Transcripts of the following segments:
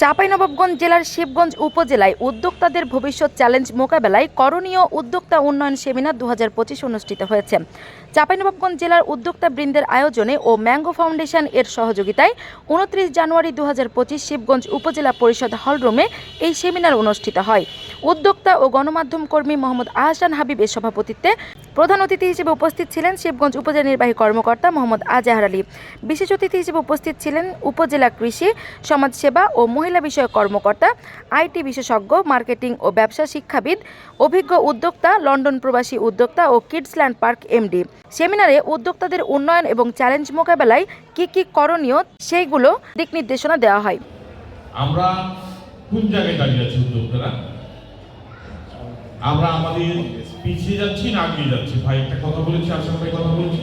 চাঁপাইনবাবগঞ্জ জেলার শিবগঞ্জ উপজেলায় উদ্যোক্তাদের ভবিষ্যৎ চ্যালেঞ্জ মোকাবেলায় করণীয় উদ্যোক্তা উন্নয়ন সেমিনার দু হাজার পঁচিশ অনুষ্ঠিত হয়েছে। চাঁপাইনবাবগঞ্জ জেলার উদ্যোক্তা বৃন্দের আয়োজনে ও ম্যাঙ্গো ফাউন্ডেশন এর সহযোগিতায় উনত্রিশ জানুয়ারি দু হাজার পঁচিশ শিবগঞ্জ উপজেলা পরিষদ হলরুমে এই সেমিনার অনুষ্ঠিত হয়। উদ্যোক্তা ও গণমাধ্যম কর্মী মোহাম্মদ আহসান হাবিবের সভাপতিত্বে প্রধান অতিথি হিসেবে উপস্থিত ছিলেন শিবগঞ্জ উপজেলা নির্বাহী কর্মকর্তা মোহাম্মদ আজাহার আলী। বিশেষ অতিথি হিসেবে উপস্থিত ছিলেন উপজেলা কৃষি, সমাজসেবা ও মহিলা বিষয়ক কর্মকর্তা আইটি বিশেষজ্ঞ, মার্কেটিং ও ব্যবসা শিক্ষাবিদ, অভিজ্ঞ উদ্যোক্তা, লন্ডন প্রবাসী উদ্যোক্তা ও কিডসল্যান্ড পার্ক এমডি। সেমিনারে উদ্যোক্তাদের উন্নয়ন এবং চ্যালেঞ্জ মোকাবেলায় কী কী করণীয় সেইগুলো দিক নির্দেশনা দেওয়া হয়। আমরা কোন জায়গায় দাঁড়িয়ে আছি উদ্যোক্তারা? আমরা আমাদের পিছিয়ে যাচ্ছি না আগিয়ে যাচ্ছি? ভাই একটা কথা বলেছি আশা ভাই কথা বলেছি।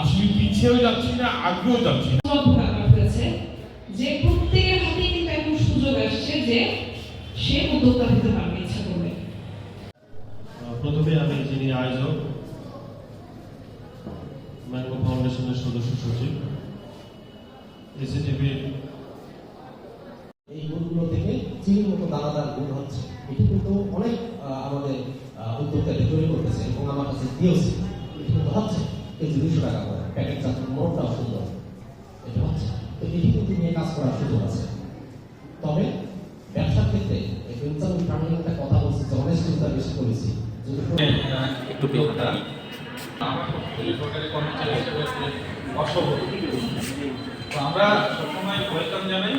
আসলে পিছিয়েও যাচ্ছি না আগেও যাচ্ছি না। যে প্রত্যেকের হাতে কিন্তু এখন সুযোগ আসছে যে সে উদ্যোক্তা হতে পারবে ইচ্ছা করবে। প্রথমে আমি যিনি আয়োজক ম্যাঙ্গো ফাউন্ডেশনের সদস্য সচিব এসিটিভির এই গুণগুলো থেকে চিনির মতো দানাদার গুণ হচ্ছে। এটি কিন্তু অনেক দিয়েছে এটি হচ্ছে কেজি দুশো টাকা করে প্যাকেট চার মোটটাও সুন্দর এটা হচ্ছে তো এটি কিন্তু নিয়ে কাজ করার সুযোগ আছে তবে ব্যবসার ক্ষেত্রে এই ফিউচার প্ল্যানিং একটা কথা বলছি যে অনেস্টিটা বেশি করেছি কর্মচারী হিসেবে অসফল তো আমরা সবসময় ওয়েলকাম জানাই।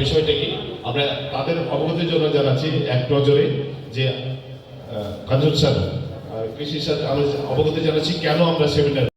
বিষয়টা কি? আমরা তাদের অবগতির জন্য জানাচ্ছি এক নজরে যে কাঞ্চন স্যার আহ, আমি অবগত জানাচ্ছি কেন আমরা সেমিনার